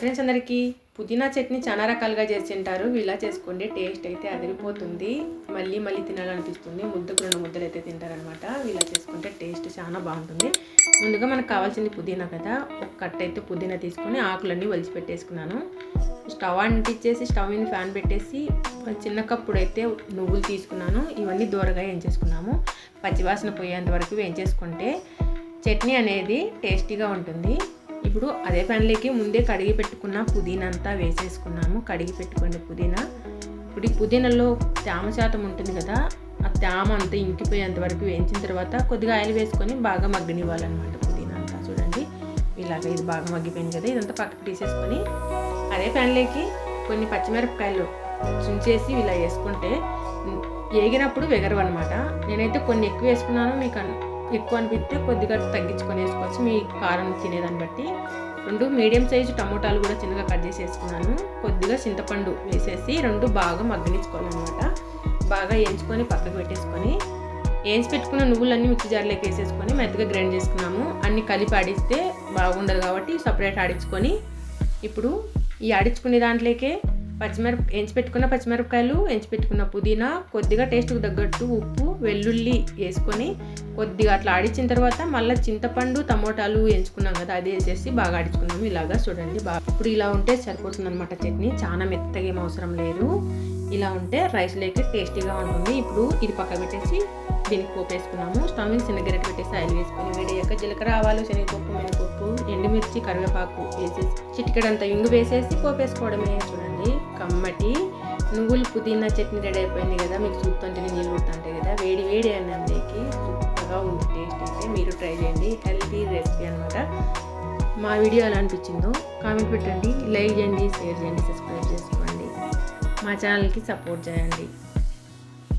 Friends అందరికీ పుదీనా చట్నీ చాలా రకాలుగా చేసి తింటారు. ఇలా చేసుకోండి టేస్ట్ అయితే అదిరిపోతుంది. మళ్ళీ మళ్ళీ తినాలనిపిస్తుంది. ముద్దకు రెండు ముద్దలు అయితే తింటారనమాట ఇలా చేసుకుంటే టేస్ట్ చాలా బాగుంటుంది. ముందుగా మనకు కావాల్సింది పుదీనా కదా. ఒక కట్ట అయితే పుదీనా తీసుకొని ఆకులన్నీ వలిచి పెట్టేసుకున్నాను. స్టవ్ అంటించేసి స్టవ్ మీద ఫ్యాన్ పెట్టేసి చిన్న కప్పుడు అయితే నువ్వులు తీసుకున్నాను. ఇవన్నీ దూరగా వేయించేసుకున్నాము. పచ్చివాసన పోయేంత వరకు వేయించేసుకుంటే చట్నీ అనేది టేస్టీగా ఉంటుంది. ఇప్పుడు అదే ప్యాన్లోకి ముందే కడిగి పెట్టుకున్న పుదీనా అంతా వేసేసుకున్నాము. కడిగి పెట్టుకోండి పుదీనా. ఇప్పుడు ఈ పుదీనాలో తేమ శాతం ఉంటుంది కదా ఆ తేమ అంతా ఇంకిపోయేంత వరకు వేయించిన తర్వాత కొద్దిగా ఆయిల్ వేసుకొని బాగా మగ్గనివ్వాలన్నమాట పుదీనా అంతా. చూడండి ఇలాగ ఇది బాగా మగ్గిపోయింది కదా ఇదంతా పక్కకు తీసేసుకొని అదే ప్యాన్లోకి కొన్ని పచ్చిమిరపకాయలు చుంచేసి ఇలా వేసుకుంటే వేగినప్పుడు వెగరవన్నమాట. నేనైతే కొన్ని ఎక్కువ వేసుకున్నాను మీకు ఎక్కువ అనిపిస్తే కొద్దిగా తగ్గించుకొని వేసుకోవచ్చు మీ కారం తినేదాన్ని బట్టి. రెండు మీడియం సైజు టమోటాలు కూడా చిన్నగా కట్ చేసి వేసుకున్నాను కొద్దిగా చింతపండు వేసేసి రెండు బాగా మగ్గనించుకోవాలన్నమాట బాగా వేయించుకొని పక్కకు పెట్టేసుకొని వేయించి పెట్టుకున్న నువ్వులన్నీ మిక్సీ జార్లోకి వేసేసుకొని మెత్తగా గ్రైండ్ చేసుకున్నాము. అన్ని కలిపి ఆడిస్తే బాగుండదు కాబట్టి సపరేట్ ఆడించుకొని ఇప్పుడు ఈ ఆడించుకునే దాంట్లోకే పచ్చిమిరప ఎంచిపెట్టుకున్న పచ్చిమిరపకాయలు ఎంచిపెట్టుకున్న పుదీనా కొద్దిగా టేస్ట్కి తగ్గట్టు ఉప్పు వెల్లుల్లి వేసుకొని కొద్దిగా అట్లా ఆడించిన తర్వాత మళ్ళీ చింతపండు టమోటాలు ఎంచుకున్నాం కదా అది వేసేసి బాగా ఆడించుకున్నాము ఇలాగా చూడండి బాగా ఇప్పుడు ఇలా ఉంటే సరిపోతుంది అనమాట చట్నీ. చాలా మెత్తగా ఏం అవసరం లేదు. ఇలా ఉంటే రైస్ లేక టేస్టీగా ఉంటుంది. ఇప్పుడు ఇది పక్క పెట్టేసి దీనికి పోపు వేసుకున్నాము. స్టవ్ మీద చిన్న గరిటె పెట్టేసి ఆయిల్ వేసుకుని వేడి యొక్క జీలకర్ర ఆవాలు శనగపప్పు మినపప్పు ఎండుమిర్చి కరివేపాకు వేసేసి చిటికెడంత ఇంగు వేసేసి పోపు వేసుకోవడమే చూడండి. కమ్మటి నువ్వులు పుదీనా చట్నీ రెడీ అయిపోయింది కదా మీకు చూస్తుంటే నీళ్ళు పుడుతుంటాయి కదా. వేడి వేడి అన్నంలోకి సూపర్గా ఉంది టేస్ట్ అయితే మీరు ట్రై చేయండి. హెల్తీ రెసిపీ అనమాట మా వీడియో ఎలా అనిపించిందో కామెంట్ పెట్టండి. లైక్ చేయండి షేర్ చేయండి సబ్స్క్రైబ్ చేసుకోండి. మా ఛానల్కి సపోర్ట్ చేయండి.